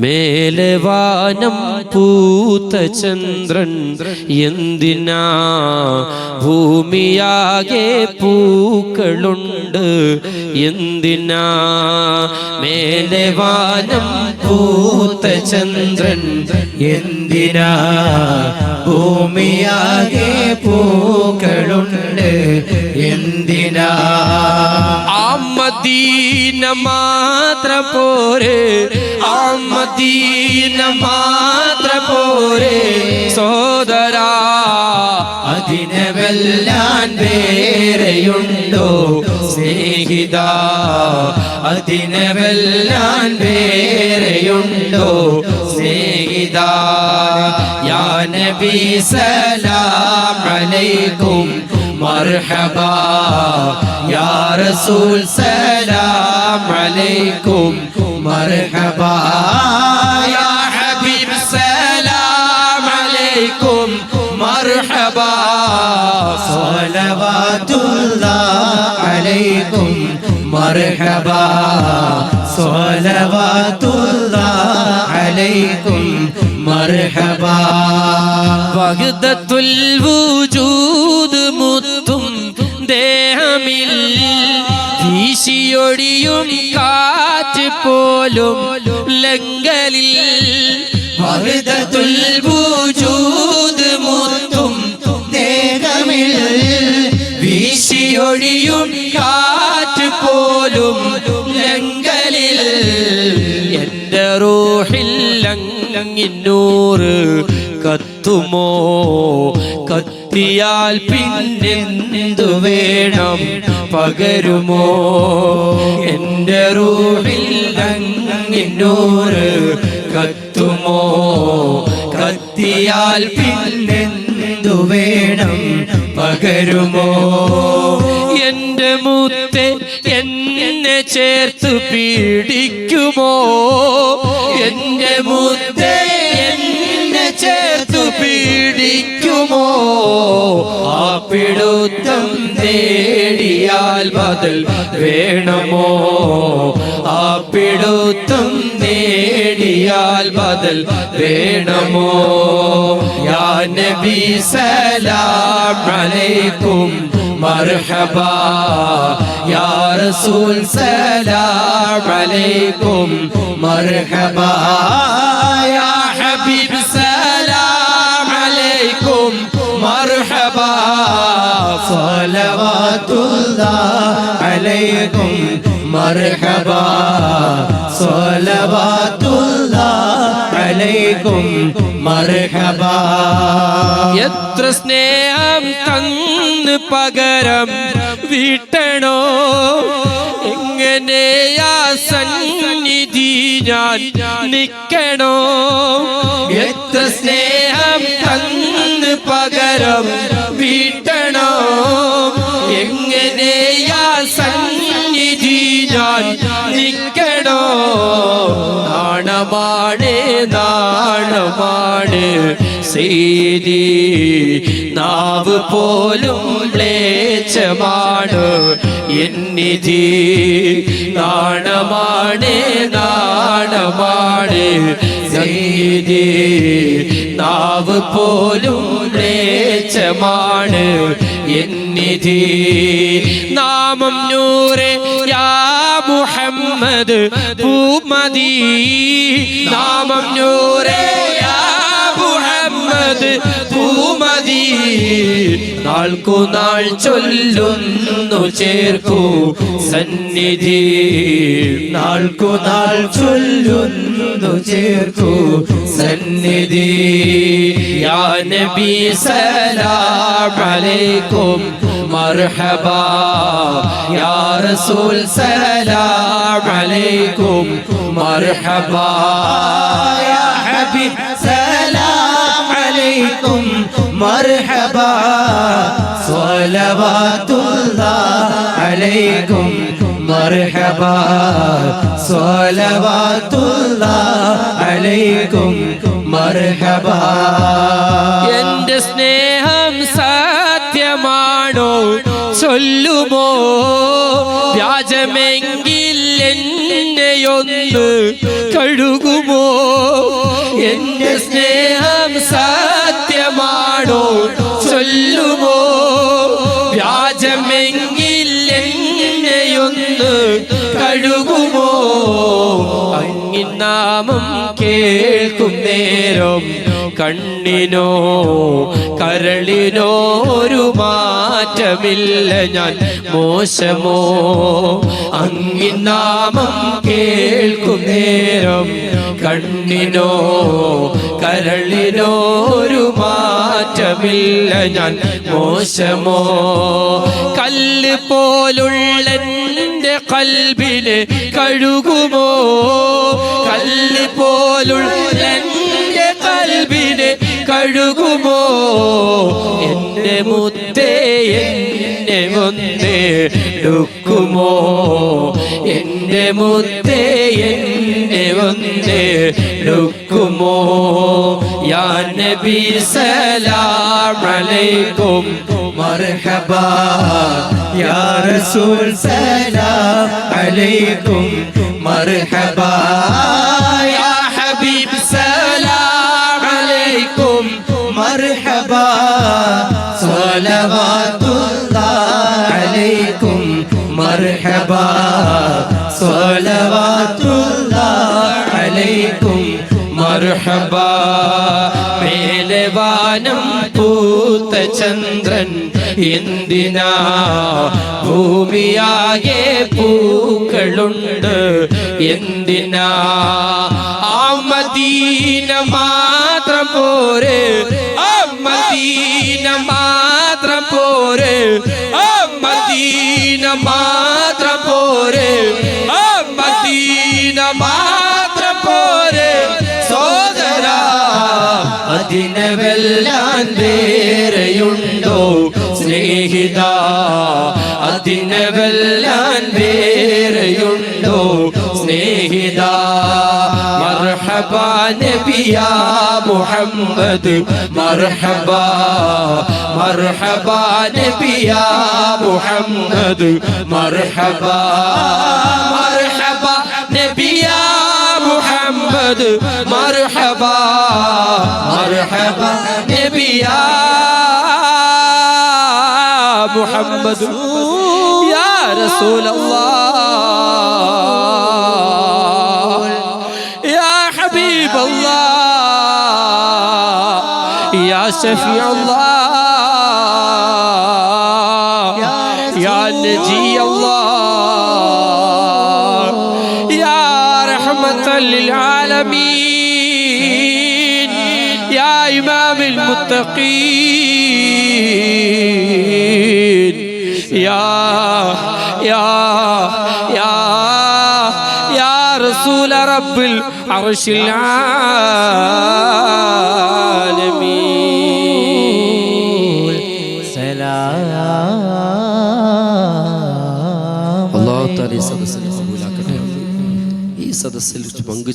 മേലെ വാനം പൂത്ത ചന്ദ്രൻ എന്തിനാ? ഭൂമിയാകെ പൂക്കളുണ്ട് എന്തിനാ? മേലെ വാനം പൂത്ത ചന്ദ്രൻ എന്തിനാ? ഭൂമിയാകെ പൂക്കളുണ്ട് എന്തിനാ? ആ മദീന മാത്ര പോരെ? ആ മദീന മാത്ര പോരെ? സോദരാ അതിനെ വെല്ലാൻ വേറെയുണ്ടോ? സ്നേഹിത അതിനെ വെല്ലാൻ വേറെയുണ്ടോ? സ്നേഹിത യാ നബി സലാം അലൈക്കും മർഹബാ യാ റസൂൽ സലാം അലൈക്കും മർഹബാ യാ ഹബീബ് സലാം അലൈക്കും മർഹബാ സ്വലവാത്തുല്ലാഹ് അലൈക്കും മർഹബാ സ്വലവാത്തുല്ലാഹ് അലൈക്കും മർഹബാ. വഹദത്തുൽ വൂജൂദ് മുത്തും ദേഹമിൽ വീശിയൊടിയും കാറ്റ് പോലും ലങ്കലിൽ. വഹദത്തുൽ വൂജൂദ് മുത്തും ദേഹമിൽ വീശിയൊഴിയും അങ്ങിന്നൂറ് കത്തുമോ? കത്തിയാൽ പിന്നെന്തു വേണം പകരുമോ? എന്റെ റൂഹിൽ അങ്ങിന്നൂറ് കത്തുമോ? കത്തിയാൽ പിന്നെന്തു വേണം പകരുമോ? എന്റെ മുത്തെ എന്നെ ചേർത്ത് പീഡിക്കുമോ എന്റെ മുത്തേ ചേർത്ത് പീഡിക്കുമോ ആ പിടുത്തം നേടിയാൽ ബദൽ വേണമോ? ആ പിടുത്തം നേടിയാൽ ബദൽ വേണമോ? യാ നബി സലാം അലൈക്കും മർഹബാ യാ റസൂൽ സലാം അലൈക്കും മർഹബാ യാ ഹബീബ് സലാം അലൈക്കും മർഹബാ സ്വലവാത്തുല്ലാഹ് അലൈക്കും മർഹബാ സ്വലവാത്തുല്ലാഹ് അലൈക്കും മർഹബാ എത്ര സ്നേഹം പകരം വീട്ടണോ? എങ്ങനെയാ സന്നിധി ഞാൻ നിക്കണോ? എത്ര സ്നേഹം തന്ന് പകരം വീട്ടണോ? എങ്ങനെയാ സന്നിധി ഞാൻ നിക്കണോ നാണമാണ് നാണമാണ് സീതി നാവ് പോലും മ്ലേച്ഛമാണ്. എന്നിധി നാണമാണ് നാണമാണ് സീതി നാവ് പോലും മ്ലേച്ഛമാണ്. എന്നിധി നാമം നൂറ് യാ മുഹമ്മദ് പൂമതി നാമം നൂരേ മുഹമ്മദ്. പൂമതി നാൾക്കു നാൾ ചൊല്ലുന്നു ചേർക്കൂ സന്നിധി. നാൾക്കുനാൾ ചൊല്ലുന്നു ചേർക്കൂ സന്നിധി. യാ നബി സലാം അലൈക്കും മർഹബാ. യാ റസൂൽ സലാം അലൈക്കും മർഹബാ. യാ ഹബീബ് മർഹബാ عليكم അലൈക്കും صلوات الله അലൈക്കും مرحبا. എന്റെ സ്നേഹം സത്യമാണോ ചൊല്ലുമോ? വ്യാജമെങ്കിൽ എന്നെയൊന്ന് കഴു കഴുകുമോ? എന്റെ സ്നേഹം കേൾക്കും നേരം കണ്ണിനോ കരളിനോ ഒരു മാറ്റമില്ല ഞാൻ. മോശമോ? അങ്ങിനാമം കേൾക്കും നേരം കണ്ണിനോ കരളിനോ ഒരു മാറ്റമില്ല ഞാൻ. മോശമോ? കല്ല് പോലുള്ള എന്റെ കൽബിന് കഴുകുമോ? കല്ല് പോലുള്ള കൽബിന് കഴുകുമോ? എന്റെ മുത്തേ എന്നെ ഒന്നേ എടുക്കുമോ? എന്റെ മുത്തേ എന്നെ ഒന്നേ എടുക്കുമോ? യാ നബി സലാം അലൈക്കും മർഹബാ. യാ റസൂൽ സലാം അലൈക്കും മർഹബാ. മർഹബ മേലവാനം പൂത്ത ചന്ദ്രൻ എന്തിനാ? ഭൂമിയാകെ പൂക്കളുണ്ട് എന്തിനാ? ആ മദീന മാത്രം പോരെ ആ മദീന മാത്രം പോരെ ആ മദീന മാത്രം പോരെ ആ മദീന അതിനവെല്ലാം വേറെയുണ്ടോ? സ്നേഹിത അതിനവെല്ലാം വേറെയുണ്ടോ? സ്നേഹിത മർഹബ നബിയ മുഹമ്മദ് മർഹബ മർഹബ നബിയ മുഹമ്മദ് മർഹബ. مرحبا نبي يا محمد يا رسول الله يا حبيب الله يا شفيع الله يا نجي الله يا رحمة للعالمين يا إمام المتقين يا يا يا يا رسول رب العرش العالمين സലാം അള്ളാഹു താല ഈ സദസ്സിൽ കബൂലാക്കട്ടെ ഈ സദസ്സിൽ പങ്കു